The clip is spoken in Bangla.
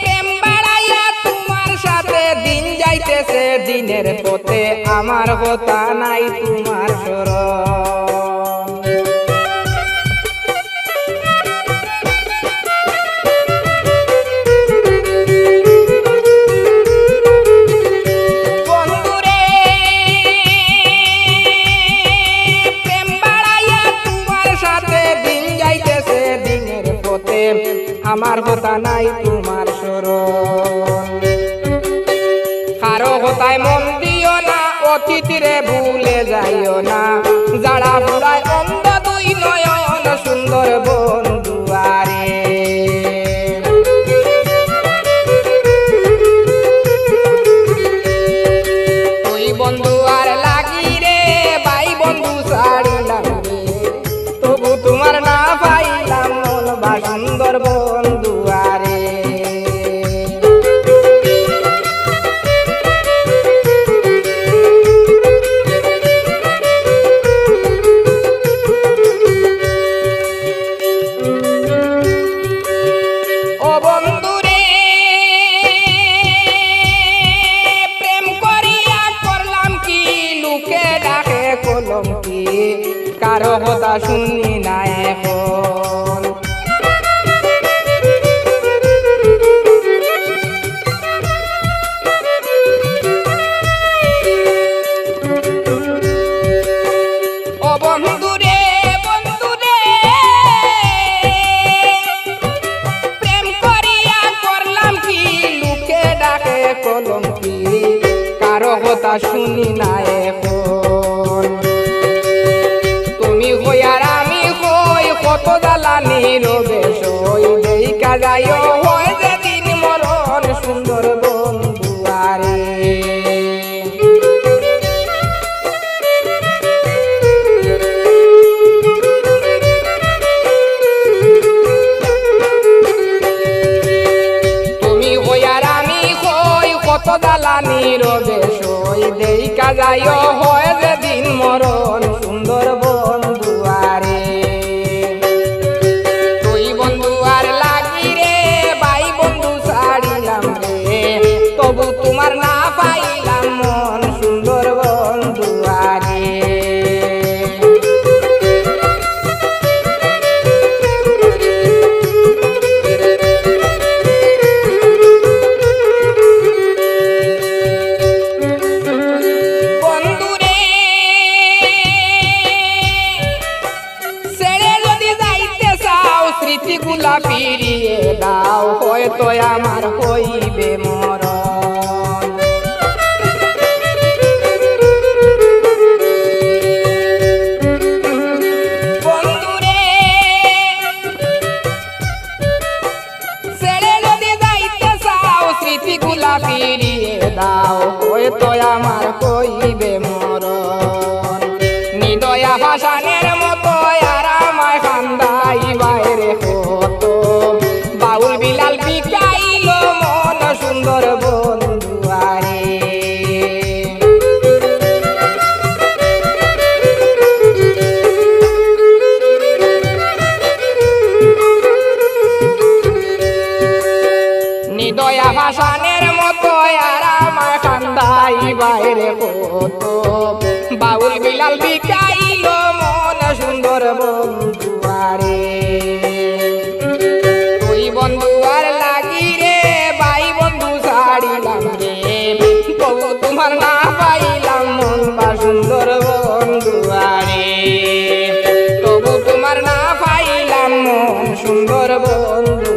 প্রেম বাড়াইয়া তোমার সাথে দিন যাইতেছে দিনের পথে আমার কথা নাই তোমার স্মরণ আমার কথা নাই তোমার স্মরণ। কারও কথায় মন দিও না অতিথিরে ভুলে যাইও না। যারা পুরায় লুকে ডাকে কলম কি কারও কথা শুনি না এখন। ও কথা শুনি না এখন। তুমি হই আর আমি হই কত জ্বালানি রবে সই। দেইকা যাইও হয় যেদিন মরণ সুন্দর বন্ধু আরে। হই আর ফিরিয়ে দাও হয়তো আমার হইবে স্মৃতিগুলা ফিরিয়ে দাও হয়তো আমার বাইরে কত বাউল বিলাল বিকাইল মন সুন্দর বন্ধু আরে। তুই বন্ধু আর লাগি রে ভাই বন্ধু ছাড়িলাম রে। তবু তোমার না পাইলাম মন বা সুন্দর বন্ধু আরে। তবু তোমার না পাইলাম মন সুন্দর বন্ধু